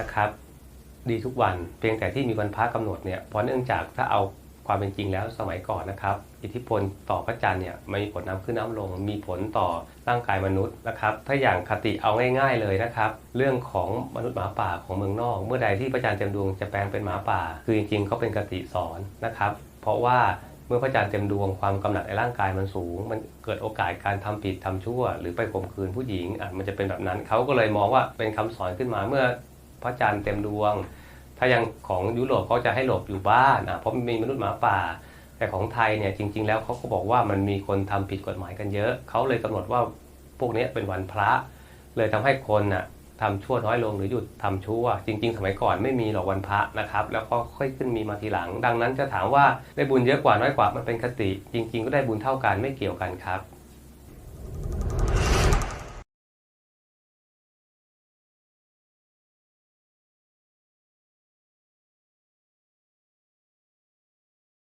นะครับ ดีทุกวันเพียงแต่ที่มีวันพระกำหนดเนี่ยเพราะเนื่องจากถ้าเอาความเป็นจริงแล้วสมัยก่อนนะครับ อิทธิพลต่อพระจันทร์เนี่ยม่มีผลน้ำขึ้นน้ำลง มีผลต่อร่างกายมนุษย์นะครับ ถ้าอย่างคติเอาง่าย ๆเลยนะครับ เรื่องของมนุษย์หมาป่าของเมืองนอก เมื่อใดที่พระจันทร์เต็มดวงจะแปลงเป็นหมาป่า คือจริงๆเขาเป็นคติสอนนะครับ เพราะว่าเมื่อพระจันทร์เต็มดวงความกำหนัดในร่างกายมันสูง มันเกิดโอกาสการทำผิดทำชั่ว หรือไปข่มขืนผู้หญิงอะมันจะเป็นแบบนั้นเขาก็เลยมองว่าเป็นคำสอนขึ้นมาเมื่อ พระจันทร์เต็มดวง ถ้าย่างของยุโรปเขาจะให้หลบอยู่บ้านอะเพราะมีมนุษย์หมาป่า แต่ของไทยเนี่ยจริง ๆ แล้วเขาก็บอกว่ามันมีคนทำผิดกฎหมายกันเยอะ เขาเลยกำหนดว่าพวกนี้เป็นวันพระ เลยทำให้คนน่ะทำชั่วน้อยลงหรือหยุดทำชั่ว จริง ๆ สมัยก่อนไม่มีหรอกวันพระนะครับ แล้วก็ค่อยขึ้นมีมาทีหลัง ดังนั้นจะถามว่าได้บุญเยอะกว่าน้อยกว่ามันเป็นคติ จริง ๆ ก็ได้บุญเท่ากันไม่เกี่ยวกันครับ